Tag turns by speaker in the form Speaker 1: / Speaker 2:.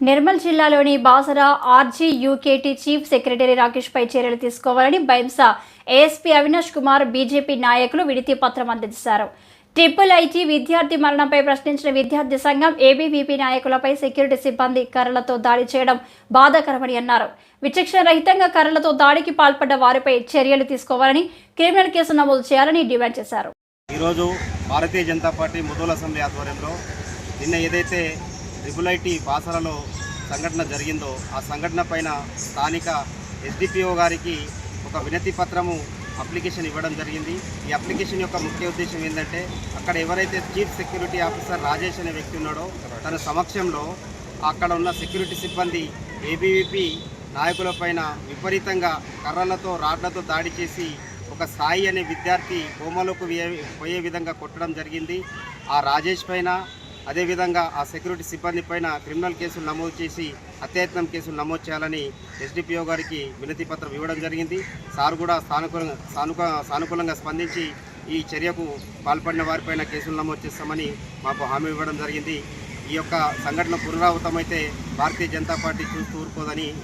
Speaker 1: నిర్మల్ జిల్లాలోని Basara RG UKT chief secretary Rakesh పై చర్యలు తీసుకోవాలని బైంసా ఏఎస్పీ అవినాష్ కుమార్ బీజేపీ నాయకులు విడితి పత్రం అందించారు ట్రిపుల్ ఐటీ విద్యార్థి మరణంపై ప్రశ్నించిన విద్యార్థి సంఘం ఏబీవీపీ నాయకులపై సెక్యూరిటీ సిబ్బంది కర్రలతో దాడి చేయడం బాధాకరమని అన్నారు. విచక్షణ రహితంగా కర్రలతో దాడికి పాల్పడ్డ వారిపై చర్యలు తీసుకోవాలని క్రిమినల్ కేసు నమోదు చేయాలని డిమాండ్ చేశారు.
Speaker 2: ఈరోజు భారతీయ జనతా పార్టీ ముదోల్ అసెంబ్లీ ఆధ్వర్యంలో నిన్న ఏదైతే ట్రిపుల్ ఐటీ బాసరలో సంఘటన జరిగిందో ఆ సంఘటన పైన స్థానిక ఎస్డిపిఓ గారికి ఒక వినతి పత్రము అప్లికేషన్ ఇవ్వడం జరిగింది. ఈ అప్లికేషన్ యొక్క ముఖ్య ఉద్దేశం ఏంటంటే అక్కడ ఎవరైతే చీఫ్ సెక్యూరిటీ ఆఫీసర్ రాజేష్ అనే వ్యక్తి ఉన్నాడో తన సమక్షంలో అక్కడ ఉన్న సెక్యూరిటీ సిబ్బంది ఏబీవీపీ నాయకులపైన విపరీతంగా కర్రలతో రాడ్లతో దాడి చేసి ఒక సాయి అనే విద్యార్థి కోమలోకి పోయే విధంగా కొట్టడం జరిగింది. ఆ రాజేష్ పైన అదేవిధంగా ఆ సెక్యూరిటీ సిబ్బంది పైన క్రిమినల్ కేసులు నమోదు చేసి అత్యయత్నం కేసులు నమోదు చేయాలని ఎస్డిపిఓ గారికి వినతి పత్రం ఇవ్వడం జరిగింది. సార్ కూడా సానుకూలంగా సానుకూ సానుకూలంగా స్పందించి ఈ చర్యకు పాల్పడిన వారిపైన కేసులు నమోదు చేస్తామని మాకు హామీ ఇవ్వడం జరిగింది. ఈ యొక్క సంఘటన పునరావృతమైతే భారతీయ జనతా పార్టీ చూస్తూ ఊరుకోదని